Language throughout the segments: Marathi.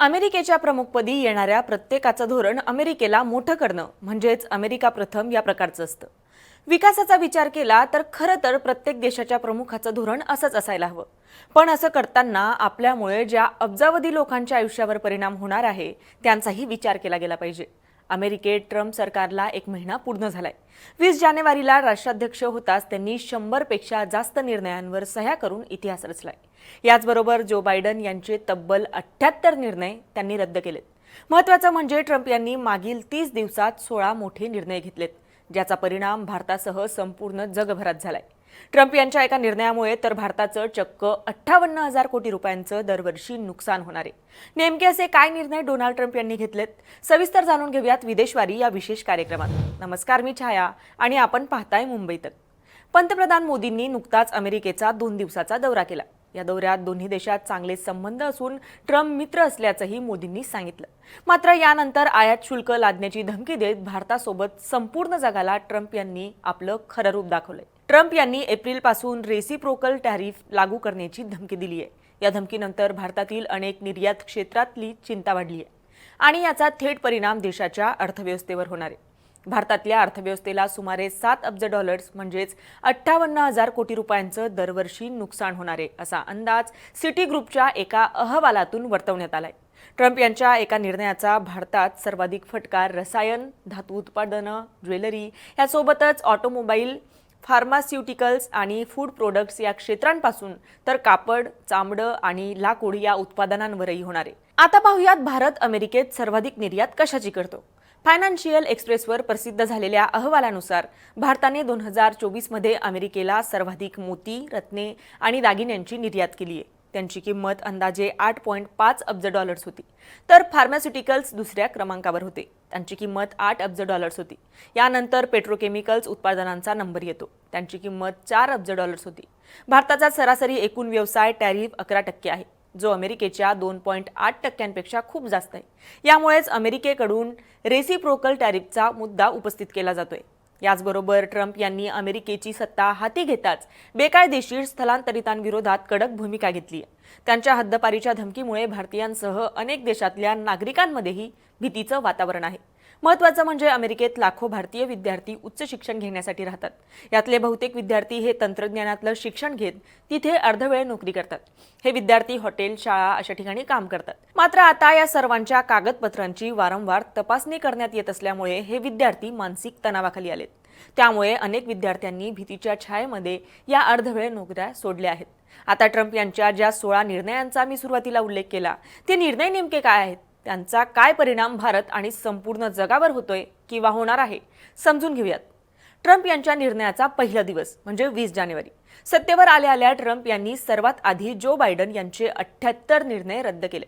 अमेरिकेच्या प्रमुखपदी येणाऱ्या प्रत्येकाचं धोरण अमेरिकेला मोठं करणं म्हणजेच अमेरिका प्रथम या प्रकारचं असतं. विकासाचा विचार केला तर खरं तर प्रत्येक देशाच्या प्रमुखाचं धोरण असंच असायला हवं. पण असं करताना आपल्यामुळे ज्या अब्जावधी लोकांच्या आयुष्यावर परिणाम होणार आहे त्यांचाही विचार केला गेला पाहिजे. अमेरिकेत ट्रम्प सरकारला एक महिना पूर्ण झालाय. वीस जानेवारीला राष्ट्राध्यक्ष होताच त्यांनी शंभरपेक्षा जास्त निर्णयांवर सह्या करून इतिहास रचलाय. याचबरोबर जो बायडन यांचे तब्बल अठ्ठ्याहत्तर निर्णय त्यांनी रद्द केलेत. महत्त्वाचं म्हणजे ट्रम्प यांनी मागील तीस दिवसात सोळा मोठे निर्णय घेतलेत ज्याचा परिणाम भारतासह संपूर्ण जगभरात झालाय. ट्रम्प यांच्या एका निर्णयामुळे तर भारताचं चक्क अठ्ठावन्न हजार कोटी रुपयांचं दरवर्षी नुकसान होणार आहे. नेमके असे काय निर्णय डोनाल्ड ट्रम्प यांनी घेतलेत सविस्तर जाणून घेऊयात विदेशवारी या विशेष कार्यक्रमात. नमस्कार मी छाया आणि आपण पाहताय मुंबई तक पंतप्रधान मोदींनी नुकताच अमेरिकेचा दोन दिवसाचा दौरा केला. या दौऱ्यात दोन्ही देशात चांगले संबंध असून ट्रम्प मित्र असल्याचंही मोदींनी सांगितलं. मात्र यानंतर आयात शुल्क लादण्याची धमकी देत भारतासोबत संपूर्ण जगाला ट्रम्प यांनी आपलं खरं रूप दाखवलंय. ट्रम्प यांनी एप्रिलपासून रेसिप्रोकल टॅरिफ लागू करण्याची धमकी दिली आहे. या धमकीनंतर भारतातील अनेक निर्यात क्षेत्रातली चिंता वाढली आहे आणि याचा थेट परिणाम देशाच्या अर्थव्यवस्थेवर होणार आहे. भारतातल्या अर्थव्यवस्थेला सुमारे सात अब्ज डॉलर्स म्हणजेच अठ्ठावन्न हजार कोटी रुपयांचं दरवर्षी नुकसान होणार आहे असा अंदाज सिटी ग्रुपच्या एका अहवालातून वर्तवण्यात आलाय. ट्रम्प यांच्या एका निर्णयाचा भारतात सर्वाधिक फटका रसायन धातू उत्पादनं ज्वेलरी यासोबतच ऑटोमोबाईल फार्मास्युटिकल्स आणि फूड प्रोडक्ट्स या क्षेत्रांपासून तर कापड चामडं आणि लाकूड या उत्पादनांवरही होणार आहे. आता पाहूयात भारत अमेरिकेत सर्वाधिक निर्यात कशाची करतो? फायनान्शियल एक्सप्रेसवर प्रसिद्ध झालेल्या अहवालानुसार भारताने दोन हजार चोवीसमध्ये अमेरिकेला सर्वाधिक मोती रत्ने आणि दागिन्यांची निर्यात केली आहे. त्यांची किंमत अंदाजे आठ पॉईंट पाच अब्ज डॉलर्स होती. तर फार्मास्युटिकल्स दुसऱ्या क्रमांकावर होते. त्यांची किंमत आठ अब्ज डॉलर्स होती. यानंतर पेट्रोकेमिकल्स उत्पादनांचा नंबर येतो. त्यांची किंमत चार अब्ज डॉलर्स होती. भारताचा सरासरी एकूण व्यवसाय टॅरिफ अकरा टक्के आहे. जो अमेरिकेच्या दोन पॉईंट आठ टक्क्यांपेक्षा खूप जास्त आहे. यामुळेच अमेरिकेकडून रेसिप्रोकल टॅरिफचा मुद्दा उपस्थित केला जातोय. याचबरोबर ट्रम्प यांनी अमेरिकेची सत्ता हाती घेताच बेकायदेशीर स्थलांतरितांविरोधात कडक भूमिका घेतली. त्यांच्या हद्दपारीच्या धमकीमुळे भारतीयांसह अनेक देशातल्या नागरिकांमध्येही भीतीचं वातावरण आहे. महत्त्वाचं म्हणजे अमेरिकेत लाखो भारतीय विद्यार्थी उच्च शिक्षण घेण्यासाठी राहतात. यातले बहुतेक विद्यार्थी हे तंत्रज्ञानातलं शिक्षण घेत तिथे अर्धवेळ नोकरी करतात. हे विद्यार्थी हॉटेल शाळा अशा ठिकाणी काम करतात. मात्र आता या सर्वांच्या कागदपत्रांची वारंवार तपासणी करण्यात येत असल्यामुळे हे विद्यार्थी मानसिक तणावाखाली आलेत. त्यामुळे अनेक विद्यार्थ्यांनी भीतीच्या छायेमध्ये या अर्धवेळ नोकऱ्या सोडल्या आहेत. आता ट्रम्प यांच्या ज्या सोळा निर्णयांचा मी सुरुवातीला उल्लेख केला ते निर्णय नेमके काय आहेत? त्यांचा काय परिणाम भारत आणि संपूर्ण जगावर होतोय किंवा होणार आहे समजून घेऊयात. ट्रम्प यांच्या निर्णयाचा पहिला दिवस म्हणजे वीस जानेवारी. सत्तेवर आल्या आल्या ट्रम्प यांनी सर्वात आधी जो बायडन यांचे अठ्ठ्याहत्तर निर्णय रद्द केले.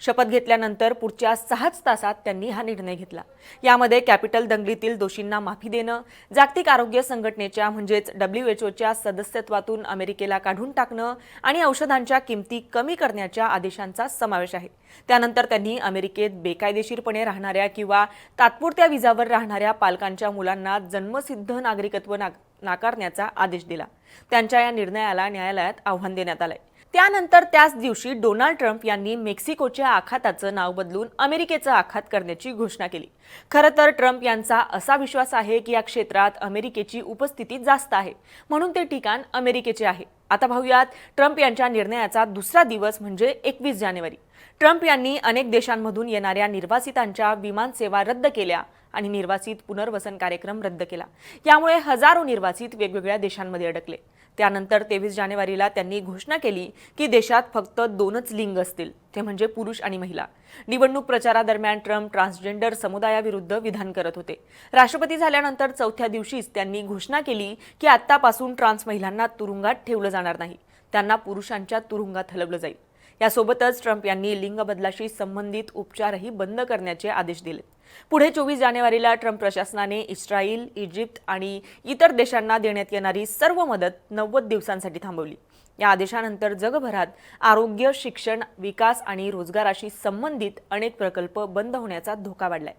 शपथ घेतल्यानंतर पुढच्या सहाच तासात त्यांनी हा निर्णय घेतला. यामध्ये कॅपिटल दंगलीतील दोषींना माफी देणं जागतिक आरोग्य संघटनेच्या म्हणजेच डब्ल्यू एच ओच्या सदस्यत्वातून अमेरिकेला काढून टाकणं आणि औषधांच्या किमती कमी करण्याच्या आदेशांचा समावेश आहे. त्यानंतर त्यांनी अमेरिकेत बेकायदेशीरपणे राहणाऱ्या किंवा तात्पुरत्या विजावर राहणाऱ्या पालकांच्या मुलांना जन्मसिद्ध नागरिकत्व नाग नाकारण्याचा आदेश दिला. त्यांच्या या निर्णयाला न्यायालयात आव्हान देण्यात आलंय. त्यानंतर त्याच दिवशी डोनाल्ड ट्रम्प यांनी मेक्सिकोच्या आखाताचं नाव बदलून अमेरिकेचं आखात करण्याची घोषणा केली. खरं तर ट्रम्प यांचा असा विश्वास आहे की या क्षेत्रात अमेरिकेची उपस्थिती जास्त आहे. म्हणून ते ठिकाण अमेरिकेचे आहे. आता पाहूयात ट्रम्प यांच्या निर्णयाचा दुसरा दिवस म्हणजे एकवीस जानेवारी. ट्रम्प यांनी अनेक देशांमधून येणाऱ्या निर्वासितांच्या विमान सेवा रद्द केल्या आणि निर्वासित पुनर्वसन कार्यक्रम रद्द केला. यामुळे हजारो निर्वासित वेगवेगळ्या देशांमध्ये अडकले. त्यानंतर तेवीस जानेवारीला त्यांनी घोषणा केली की देशात फक्त दोनच लिंग असतील ते म्हणजे पुरुष आणि महिला. निवडणूक प्रचारादरम्यान ट्रम्प ट्रान्सजेंडर समुदायाविरुद्ध विधान करत होते. राष्ट्रपती झाल्यानंतर चौथ्या दिवशीच त्यांनी घोषणा केली की आत्तापासून ट्रान्स महिलांना तुरुंगात ठेवलं जाणार नाही. त्यांना पुरुषांच्या तुरुंगात हलवलं जाईल. यासोबतच ट्रम्प यांनी लिंग बदलाशी संबंधित उपचारही बंद करण्याचे आदेश दिले. पुढे चोवीस जानेवारीला ट्रम्प प्रशासनाने इस्रायल इजिप्त आणि इतर देशांना देण्यात येणारी सर्व मदत नव्वद दिवसांसाठी थांबवली. या आदेशानंतर जगभरात आरोग्य शिक्षण विकास आणि रोजगाराशी संबंधित अनेक प्रकल्प बंद होण्याचा धोका वाढलाय.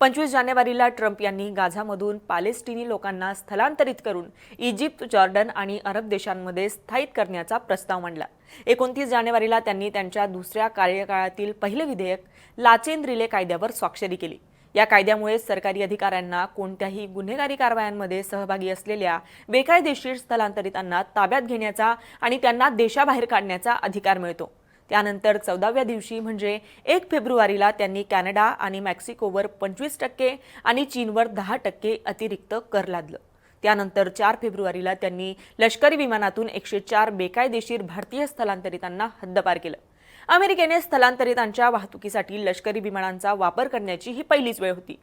पंचवीस जानेवारीला ट्रम्प यांनी गाझामधून पॅलेस्टिनी लोकांना स्थलांतरित करून इजिप्त जॉर्डन आणि अरब देशांमध्ये स्थायित करण्याचा प्रस्ताव मांडला. एकोणतीस जानेवारीला त्यांनी त्यांच्या दुसऱ्या कार्यकाळातील पहिले विधेयक लाचेंद्रिले कायद्यावर स्वाक्षरी केली. या कायद्यामुळे सरकारी अधिकाऱ्यांना कोणत्याही गुन्हेगारी कारवायांमध्ये सहभागी असलेल्या बेकायदेशीर स्थलांतरितांना ताब्यात घेण्याचा आणि त्यांना देशाबाहेर काढण्याचा अधिकार मिळतो. त्यानंतर चौदाव्या दिवशी म्हणजे एक फेब्रुवारीला त्यांनी कॅनडा आणि मेक्सिकोवर पंचवीस टक्के आणि चीनवर दहा टक्के अतिरिक्त कर लादलं. त्यानंतर चार फेब्रुवारीला त्यांनी लष्करी विमानातून एकशे चार बेकायदेशीर भारतीय स्थलांतरितांना हद्दपार केलं. अमेरिकेने स्थलांतरितांच्या वाहतुकीसाठी लष्करी विमानांचा वापर करण्याची ही पहिलीच वेळ होती.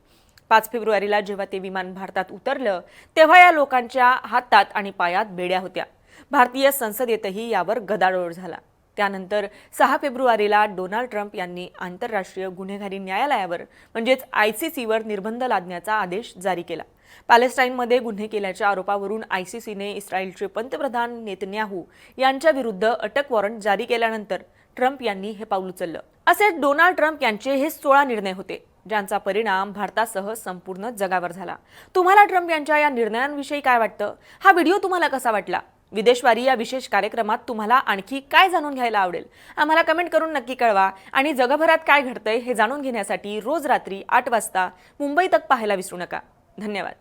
पाच फेब्रुवारीला जेव्हा ते विमान भारतात उतरलं तेव्हा या लोकांच्या हातात आणि पायात बेड्या होत्या. भारतीय संसदेतही यावर गदारोळ झाला. त्यानंतर सहा फेब्रुवारीला डोनाल्ड ट्रम्प यांनी आंतरराष्ट्रीय गुन्हेगारी न्यायालयावर म्हणजेच आय सी सीवर निर्बंध लादण्याचा आदेश जारी केला. पॅलेस्टाईनमध्ये गुन्हे केल्याच्या आरोपावरून आय सी सीने इस्रायलचे पंतप्रधान नेतन्याहू यांच्या विरुद्ध अटक वॉरंट जारी केल्यानंतर ट्रम्प यांनी हे पाऊल उचललं. असे डोनाल्ड ट्रम्प यांचे हे सोळा निर्णय होते ज्यांचा परिणाम भारतासह संपूर्ण जगावर झाला. तुम्हाला ट्रम्प यांच्या या निर्णयांविषयी काय वाटतं? हा व्हिडिओ तुम्हाला कसा वाटला? विदेशवारी या विशेष कार्यक्रमात तुम्हाला आणखी काय जाणून घ्यायला आवडेल? आम्हाला कमेंट करून नक्की कळवा. आणि जगभरात काय घडतंय हे जाणून घेण्यासाठी रोज रात्री आठ वाजता मुंबई तक पाहायला विसरू नका. धन्यवाद.